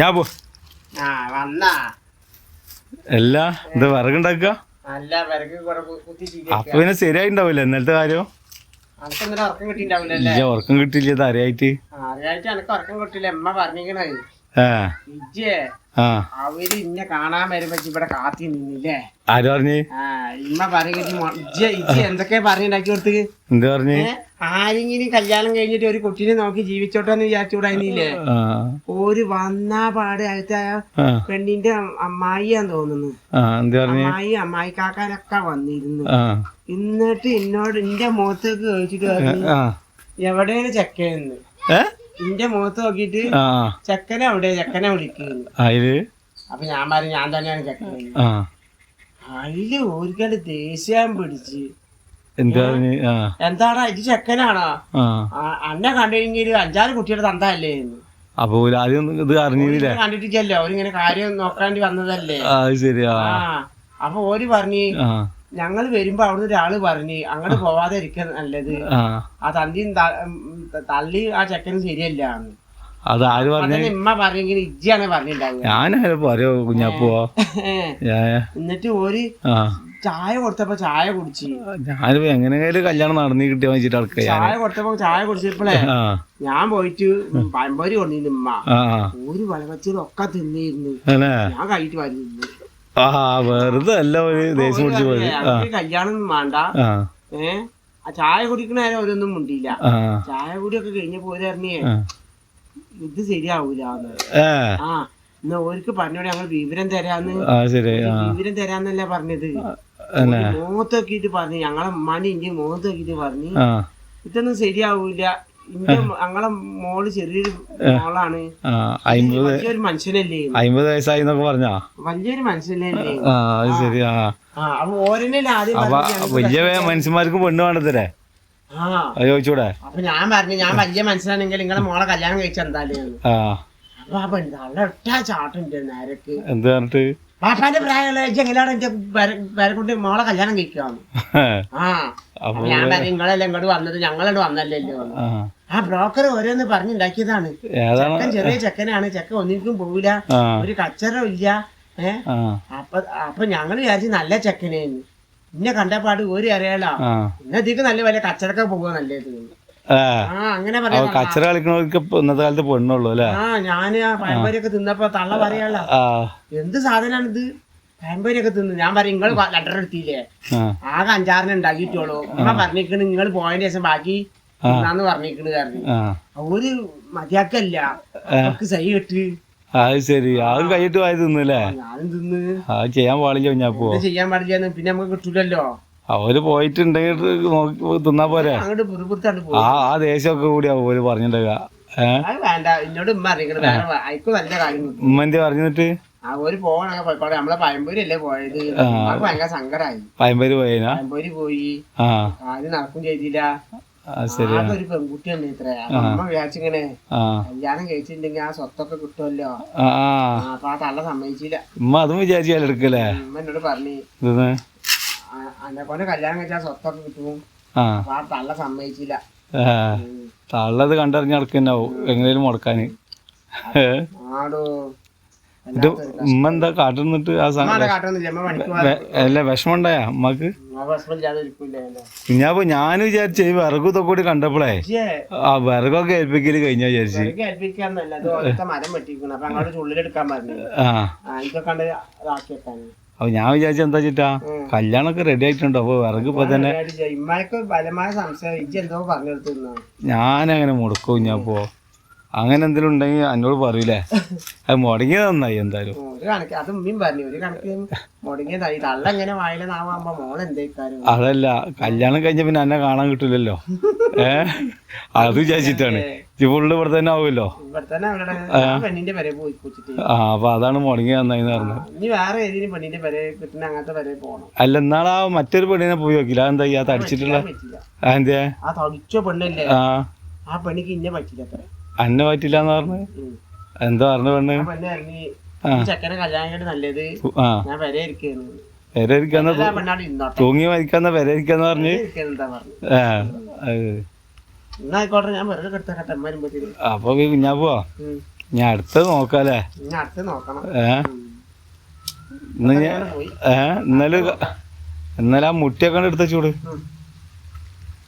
ഞാൻ പോ അല്ല ഇത് വിറകുണ്ടാക്കുക? അപ്പൊ പിന്നെ ശരിയായിട്ടുണ്ടാവില്ല ഇന്നലത്തെ കാര്യം? ഇന്നലെ ഉറക്കം കിട്ടില്ല തരയായിട്ട് അറിയായിട്ട്. അവർ ഇന്നെ കാണാൻ വരുമ്പോ ഇവിടെ കാത്തി നിന്നില്ലേ? ആര് പറഞ്ഞു? ഇമ്മ ഇജ്ജ് എന്തൊക്കെ പറഞ്ഞുണ്ടാക്കി കൊടുത്ത് എന്ത് പറഞ്ഞ്? ആരെങ്കിലും കല്യാണം കഴിഞ്ഞിട്ട് ഒരു കുട്ടീനെ നോക്കി ജീവിച്ചോട്ടെന്ന് വിചാരിച്ചുകൂടായിരുന്നില്ലേ ആ. ഒരു വന്നാ പാട് അടുത്ത പെണ്ണിന്റെ അമ്മായിയാന്ന് തോന്നുന്നു. അമ്മായി അമ്മായി കാക്കാനൊക്കെ വന്നിരുന്നു. എന്നിട്ട് എന്നോട് എന്റെ മുഖത്തേക്ക് ചോദിച്ചിട്ട് പറഞ്ഞു എവിടെയാണ് ചെക്കനെന്ന്? ഏ? എന്റെ മുഖത്ത് നോക്കിട്ട് ചെക്കനെ അവിടെ ചെക്കനെ വിളിക്കുന്നു. അപ്പൊ ഞാൻ പറഞ്ഞു ഞാൻ തന്നെയാണ് ചെക്കൻ അതിൽ ഒരിക്കലും ദേഷ്യം പിടിച്ച് എന്താടാ ഇത് ചെക്കനാണോ? അന്നെ കണ്ടുകഴിഞ്ഞാൽ അഞ്ചാറ് കുട്ടിയുടെ തന്തല്ലേ അപ്പൊ ആദ്യം ഇത് അറിഞ്ഞില്ലേ? കണ്ടിട്ടില്ലല്ലോ. അവരിങ്ങനെ കാര്യം നോക്കാണ്ടി വന്നതല്ലേ? ആ ശരി ആ ആ അപ്പൊ ഓര് പറഞ്ഞു ഞങ്ങൾ വരുമ്പോ അവിടുന്ന് ഒരാൾ പറഞ്ഞു അങ്ങോട്ട് പോവാതെ ഇരിക്കാൻ നല്ലത്. ആ. തന്തി തന്തിയും തള്ളി ആ ചെക്കൻ ശരിയല്ല അത് ആര് പറഞ്ഞ? ഇമ്മ പറഞ്ഞെങ്കിൽ ഇജ്ജിയാണ് പറഞ്ഞിട്ടുണ്ടാവുക. ഞാനാരും പറയോ കുഞ്ഞാപ്പോ എന്നിട്ട് ഓര് ചായ കൊടുത്തപ്പോ ചായ കുടിച്ചു. ഞാനിപ്പോ എങ്ങനെയായാലും കല്യാണം നടന്നു കിട്ടിയാ വെച്ചിട്ട് ആൾക്കാർ ചായ കൊടുത്തപ്പോ ചായ കുടിച്ചപ്പോഴേ ഞാൻ പോയിട്ട് പഴംപൊരി കൊണ്ടിരുന്നു ഉമ്മ. ഒരു വളവച്ചതൊക്കെ തിന്നിരുന്നു. ഞാൻ കഴിയിട്ട് വരുന്നു ആ വെറുതെ അല്ല ഒരു ദേഷ്യം കുടിച്ചു പോയി കല്യാണം വേണ്ട. ഏ? ആ ചായ കുടിക്കണ നേരം ഓരോന്നും മുണ്ടിയില്ല. ചായ കുടിയൊക്കെ കഴിഞ്ഞപ്പോ ഒരു ഇത് ശരിയാവൂല ആ. എന്നാ ഓർക്ക് പറഞ്ഞോടെ ഞങ്ങൾ വിവരം തരാന്ന്. വിവരം തരാന്നല്ലേ പറഞ്ഞത്. അല്ലേ മുഖത്ത് നോക്കിയിട്ട് പറഞ്ഞു ഞങ്ങളെ മണി ഇന്റെ മുഖത്ത് നോക്കിയിട്ട് പറഞ്ഞു ഇതൊന്നും ശരിയാവൂല. ഇന്റെ ഞങ്ങളെ മോൾ ചെറിയൊരു മോളാണ്. വലിയൊരു മനുഷ്യനല്ലേ. അമ്പത് വയസ്സായി എന്നൊക്കെ പറഞ്ഞാ? വലിയൊരു മനുഷ്യനല്ലേ. ശരി അപ്പൊ ഓരനല്ലേ ആദ്യം വലിയ മനുഷ്യന്മാർക്ക് പെണ്ണ് വേണ്ടതല്ലേ? ചോദിച്ചൂടെ? അപ്പൊ ഞാൻ പറഞ്ഞു ഞാൻ വലിയ മനുഷ്യനാണെങ്കിൽ നിങ്ങളെ മോളെ കല്യാണം കഴിച്ചെന്തായാലും അപ്പൊ ആ പെണ്ണ് നല്ല ഒറ്റ ചാട്ടുണ്ട് നേരക്ക്. എന്താ പറഞ്ഞിട്ട്? പാപ്പാന്റെ പ്രായമുള്ള എങ്ങനെയാണ് എന്റെ പേരക്കുട്ടി മോളെ കല്യാണം ആ. അപ്പൊ ഞാൻ പറഞ്ഞു നിങ്ങളല്ലേ ഇങ്ങോട്ട് വന്നത്? ഞങ്ങളോട് വന്നല്ലല്ലോ. ആ. ബ്രോക്കർ ഓരോന്ന് പറഞ്ഞുണ്ടാക്കിയതാണ്. ചെക്കൻ ചെറിയ ചെക്കനാണ്. ചെക്കൻ ഒന്നിക്കും പോവില്ല. ഒരു കച്ചറ ഇല്ല. ഏ? ആ. അപ്പൊ അപ്പൊ ഞങ്ങൾ വിചാരിച്ചു നല്ല ചെക്കനേന്ന്. ഇന്നെ കണ്ടപാട് ഒരു അറിയാലോ. ഇന്നത്തേക്ക് നല്ല വലിയ കച്ചടക്കം പോകുക നല്ലത്. അങ്ങനെ കച്ചറ കളിക്കണവർക്ക് ഇന്നത്തെ കാലത്ത് പെണ്ണുള്ളൂ അല്ലേ? ഞാൻ പഴംപൊരിയൊക്കെ തിന്നപ്പോ തള്ള പറയാലോ എന്ത് എന്ത് ഇത് പഴംപൊരിയൊക്കെ തിന്ന്. ഞാൻ പറയും നിങ്ങൾ ലെറ്റർ എടുത്തില്ലേ? ആകെ അഞ്ചാറിനെ ഉണ്ടാക്കിയിട്ടുള്ളൂ. ഉമ്മ പറഞ്ഞിരിക്കണ് നിങ്ങൾ പോയതിന് ശേഷം ബാക്കി എന്നാന്ന് പറഞ്ഞിരിക്കണ് കാരണം ഒരു മതിയാക്കല്ല. അവർക്ക് സഹി കെട്ട്. അത് ശരി. അത് പോയി തിന്നല്ലേ ഞാനും തിന്ന്. അത് ചെയ്യാൻ പാടില്ല ഞാൻ ചെയ്യാൻ പാടില്ല പിന്നെ നമുക്ക് കിട്ടൂലല്ലോ. അവർ പോയിട്ടുണ്ടെങ്കിൽ നോക്കി തിന്നാ പോരെ. ആ ആ ദേശമൊക്കെ കൂടിയാവും അവർ പറഞ്ഞിട്ടുണ്ടാവുക. ഉമ്മന്റെ പറഞ്ഞിട്ട്? പയമ്പൂര് പോയേനാ? പോയി. നടക്കും ചെയ്തില്ല. ഒരു പെൺകുട്ടിയാണ് ഇത്ര. അമ്മ വിചാരിച്ചിങ്ങനെ കല്യാണം കഴിച്ചിട്ടുണ്ടെങ്കിൽ ആ സ്വത്തൊക്കെ കിട്ടുമല്ലോ അപ്പൊ ആ തള്ള സമ്മതിച്ചില്ല. ഉമ്മ അതും വിചാരിച്ചാൽ എടുക്കല്ലേ ഉമ്മ എന്നോട് പറഞ്ഞു. അന്നെ കൊണ്ട് കല്യാണം കഴിച്ചാൽ സ്വത്തൊക്കെ കിട്ടും. ആ. അപ്പൊ ആ തള്ള സമ്മതിച്ചില്ല. ഏ, തള്ളത് കണ്ടറിഞ്ഞ് നടക്കുന്നാവും. എങ്ങനെയും മുടക്കാന്. ആടോ. ഉമ്മ എന്താ കാട്ടുന്നിട്ട് ആ സമയം ഉമ്മാടെ കാട്ടൊന്നുമില്ല. അമ്മ പണിക്ക് പോകാൻ അല്ല വിഷമം ഉണ്ടായാ ഇരിക്കൂലല്ലോ കുഞ്ഞാപ്പോ ഞാൻ വിചാരിച്ചേ ഈ വിറകു ഇതൊക്കെ കൂടി കണ്ടപ്പോഴേ ആ വിറകൊക്കെ ഏൽപ്പിക്കൽ കഴിഞ്ഞ വിചാരിച്ച്. വിറക് ഏൽപ്പിക്കാന്നല്ല. അത് ഒറ്റ മരം വെട്ടിക്കണം അപ്പൊ അങ്ങോട്ട് ചുള്ളിലെടുക്കാൻ പറഞ്ഞു ആ. ആ ഇതൊക്കെ കണ്ട് ഇതാക്കി വെക്കാന്. അപ്പൊ ഞാൻ വിചാരിച്ച എന്താ വെച്ചിട്ടാ കല്യാണമൊക്കെ റെഡി ആയിട്ടുണ്ടോ. അപ്പൊ വിറക് ഇപ്പൊ തന്നെ ഞാനങ്ങനെ മുടക്കും കുഞ്ഞാപ്പോ അങ്ങനെ എന്തെങ്കിലും ഉണ്ടെങ്കിൽ എന്നോട് പറയൂലേ. അത് മുടങ്ങിയത് നന്നായി എന്തായാലും. അതല്ല കല്യാണം കഴിഞ്ഞ പിന്നെ എന്നെ കാണാൻ കിട്ടില്ലല്ലോ. ഏ? അത് വിചാരിച്ചിട്ടാണ്. ഫുള്ള് ഇവിടെ തന്നെ ആവുമല്ലോ? ആ. അപ്പൊ അതാണ് മുടങ്ങി നന്നായി പറഞ്ഞു അല്ല എന്നാളാ മറ്റൊരു പെണ്ണിനെ പോയി നോക്കില്ല എന്താ ആ തടിച്ചിട്ടുള്ള? എന്തേ ആ പെണ്ണിക്ക് ഇന്നെ പറ്റില്ല അന്നെ പറ്റില്ല എന്ന് പറഞ്ഞു? എന്താ പറഞ്ഞു പെണ്ണ്? ചെക്കനെ കല്യാണം നല്ലത്. ഞാൻ വരെ ഇരിക്കുന്നു പെര ഇരിക്കാന്ന ആ പെണ്ണാട് ഇന്നോട്ടെ തൂങ്ങി മരിക്കാന്ന പെര പറഞ്ഞ്? എന്നായിക്കോട്ടെ ഞാൻ വെറുതെ അപ്പൊ കുഞ്ഞാ പോവാ. ഞാൻ അടുത്ത് നോക്കാല്ലേ? ഞാൻ അടുത്ത് നോക്കണം. ഏ? ഇന്ന് ഞാൻ അങ്ങനെ ഏ ഇന്നലെ ഇന്നലെ ആ മുട്ടിയൊക്കെ എടുത്ത ചൂട്.